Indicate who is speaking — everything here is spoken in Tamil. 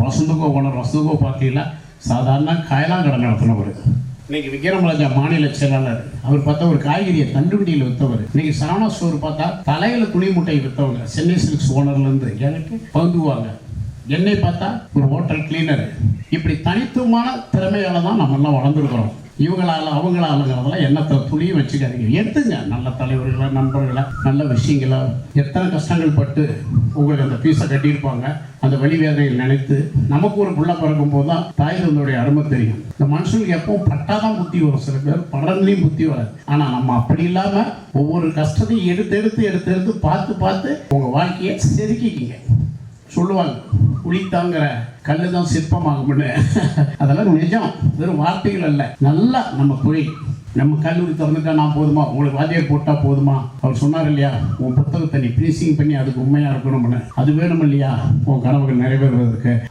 Speaker 1: வசந்தகோ ஓனர் வசந்தகோ பார்ட்டியில் சாதாரண காயலாங்கடை நடத்தினவர் இன்னைக்கு விக்ரமராஜா மாநில செயலாளர் அவர் பார்த்தா ஒரு காய்கறியை தண்டுவண்டியில் விற்றவர் இன்னைக்கு சரவணா ஸ்டோர் பார்த்தா தலையில துணி முட்டை விற்றவங்க சென்னை சில்க்ஸ் ஓனர்லேருந்து எனக்கு பங்குவாங்க என்னை பார்த்தா ஒரு ஹோட்டல் கிளீனர். இப்படி தனித்துவமான திறமையால தான் நம்ம எல்லாம் வளர்ந்துருக்கிறோம். இவங்களால அவங்களாலங்கிறதெல்லாம் எண்ணத்தை துணியும் வச்சுக்காதீங்க. எடுத்துங்க. நல்ல தலைவர்களை நண்பர்களை நல்ல விஷயங்களை. எத்தனை கஷ்டங்கள் பட்டு உங்களுக்கு அந்த பீஸை கட்டியிருப்பாங்க. அந்த வழி வேதனைகள் நினைத்து நமக்கு ஒரு புள்ள பிறக்கும் போது தான் தாய் தந்தோடைய அருமை தெரியும். இந்த மனுஷனுக்கு எப்பவும் பட்டாதான் புத்தி வரும். சில பேர் படங்களையும் புத்தி வராது. ஆனால் நம்ம அப்படி இல்லாமல் ஒவ்வொரு கஷ்டத்தையும் எடுத்து எடுத்து எடுத்து எடுத்து பார்த்து பார்த்து உங்கள் வாழ்க்கையை செதுக்கிக்கிங்க. சொல்லுவாங்க உளித்தாங்கிற கல்லு தான் சிற்பமாகும்னு. அதெல்லாம் நிஜம். வெறும் வார்த்தைகள் அல்ல. நல்லா நம்ம புரியும். நம்ம கல்லூரி திறந்துட்டா நான் போதுமா? உங்களுக்கு வாத்தியார் போட்டா போதுமா? அவர் சொன்னார் இல்லையா? உன் புத்தகத்தை நீ ஃபினிஷிங் பண்ணி அதுக்கு உண்மையா இருக்கணும்னு. அது வேணும் இல்லையா உன் கனவுகள் நிறைவேறுவதற்கு.